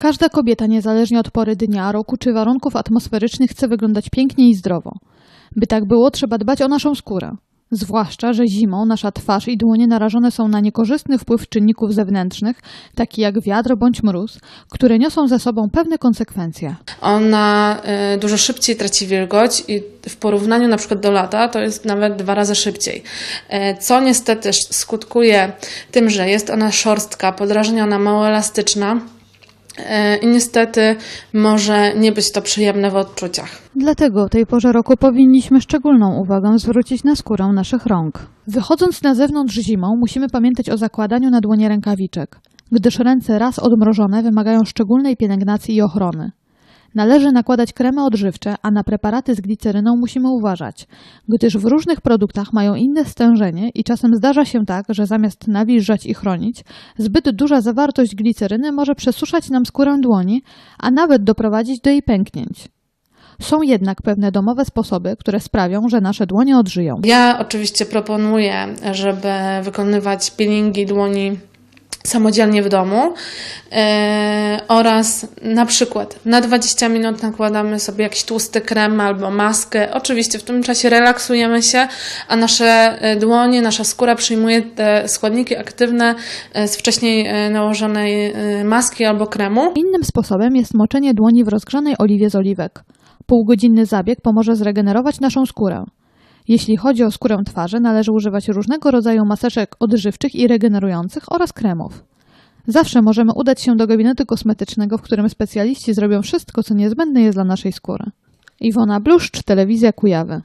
Każda kobieta, niezależnie od pory dnia, roku czy warunków atmosferycznych, chce wyglądać pięknie i zdrowo. By tak było, trzeba dbać o naszą skórę. Zwłaszcza, że zimą nasza twarz i dłonie narażone są na niekorzystny wpływ czynników zewnętrznych, takich jak wiatr bądź mróz, które niosą ze sobą pewne konsekwencje. Ona y, dużo szybciej traci wilgoć i w porównaniu na przykład do lata to jest nawet dwa razy szybciej. E, Co niestety skutkuje tym, że jest ona szorstka, podrażniona, mało elastyczna e, i niestety może nie być to przyjemne w odczuciach. Dlatego o tej porze roku powinniśmy szczególną uwagę zwrócić na skórę naszych rąk. Wychodząc na zewnątrz zimą, musimy pamiętać o zakładaniu na dłonie rękawiczek, gdyż ręce raz odmrożone wymagają szczególnej pielęgnacji i ochrony. Należy nakładać kremy odżywcze, a na preparaty z gliceryną musimy uważać, gdyż w różnych produktach mają inne stężenie i czasem zdarza się tak, że zamiast nawilżać i chronić, zbyt duża zawartość gliceryny może przesuszać nam skórę dłoni, a nawet doprowadzić do jej pęknięć. Są jednak pewne domowe sposoby, które sprawią, że nasze dłonie odżyją. Ja oczywiście proponuję, żeby wykonywać peelingi dłoni samodzielnie w domu e, oraz na przykład na 20 minut nakładamy sobie jakiś tłusty krem albo maskę. Oczywiście w tym czasie relaksujemy się, a nasze e, dłonie, nasza skóra przyjmuje te składniki aktywne z wcześniej e, nałożonej maski albo kremu. Innym sposobem jest moczenie dłoni w rozgrzanej oliwie z oliwek. Półgodzinny zabieg pomoże zregenerować naszą skórę. Jeśli chodzi o skórę twarzy, należy używać różnego rodzaju maseczek odżywczych i regenerujących oraz kremów. Zawsze możemy udać się do gabinetu kosmetycznego, w którym specjaliści zrobią wszystko, co niezbędne jest dla naszej skóry. Iwona Bluszcz, Telewizja Kujawy.